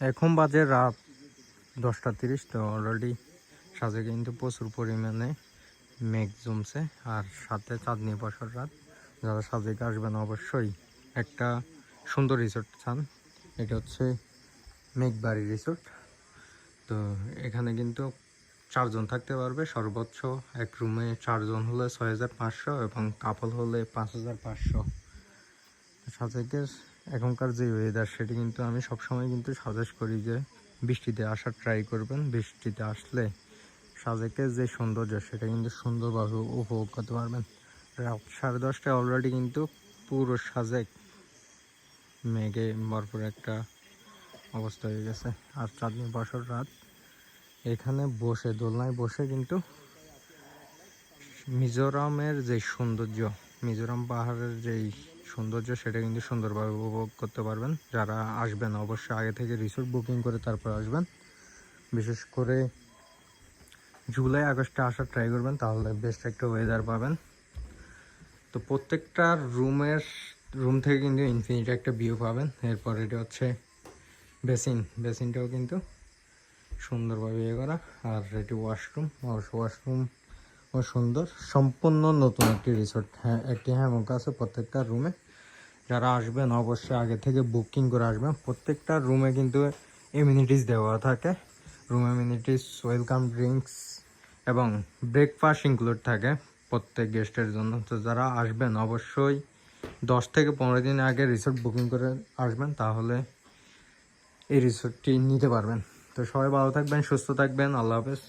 এখন বাজে রাত দশটা তিরিশ, তো অলরেডি সাজে কিন্তু প্রচুর পরিমাণে মেঘ জমছে আর সাথে চাঁদনি বছর রাত। যারা সাজেকে আসবেন অবশ্যই একটা সুন্দর রিসোর্ট চান। এটা হচ্ছে মেঘবাড়ি রিসোর্ট তো এখানে কিন্তু চারজন থাকতে পারবে। সর্বোচ্চ এক রুমে চারজন হলে ছয় হাজার পাঁচশো এবং কাপল হলে পাঁচ হাজার পাঁচশো। সাজেকের এখনকার যে ওয়েদার সেটি কিন্তু আমি সবসময় কিন্তু সাজেস্ট করি যে বৃষ্টিতে আসার ট্রাই করবেন। বৃষ্টিতে আসলে সাজেকের যে সৌন্দর্য, সেটা কিন্তু সুন্দরভাবে উপভোগ করতে পারবেন। রাত সাড়ে দশটায় অলরেডি কিন্তু পুরো সাজেক মেঘে ভরপুর একটা অবস্থা হয়ে গেছে। আর চাঁদনি বছর রাত, এখানে বসে, দোলনায় বসে কিন্তু মিজোরামের যে সৌন্দর্য, মিজোরাম পাহাড়ের যেই সৌন্দর্য সেটা কিন্তু সুন্দরভাবে উপভোগ করতে পারবেন। যারা আসবেন অবশ্যই আগে থেকে রিসোর্ট বুকিং করে তারপর আসবেন। বিশেষ করে জুলাই, আগস্টে আসার ট্রাই করবেন, তাহলে বেস্ট একটা ওয়েদার পাবেন। তো প্রত্যেকটা রুমের রুম থেকে কিন্তু ইনফিনিটি একটা ভিউ পাবেন। এরপর এটা হচ্ছে বেসিন বেসিনটাও কিন্তু সুন্দরভাবে ইয়ে করা। আর এটি ওয়াশরুম অবশ্য ওয়াশরুম ও সুন্দর। সম্পূর্ণ নতুন একটি রিসোর্ট হ্যাঁ একটি হ্যামক আছে প্রত্যেকটা রুমে যারা আসবেন অবশ্যই আগে থেকে বুকিং করে আসবেন। প্রত্যেকটা রুমে কিন্তু এমিনিটিস দেওয়া থাকে। রুম এমিনিটিস ওয়েলকাম ড্রিঙ্কস এবং ব্রেকফাস্ট ইনক্লুড থাকে প্রত্যেক গেস্টের জন্য। তো যারা আসবেন অবশ্যই দশ থেকে পনেরো দিন আগে রিসোর্ট বুকিং করে আসবেন, তাহলে এই রিসোর্টটি নিতে পারবেন। তো সবাই ভালো থাকবেন, সুস্থ থাকবেন। আল্লাহ হাফেজ।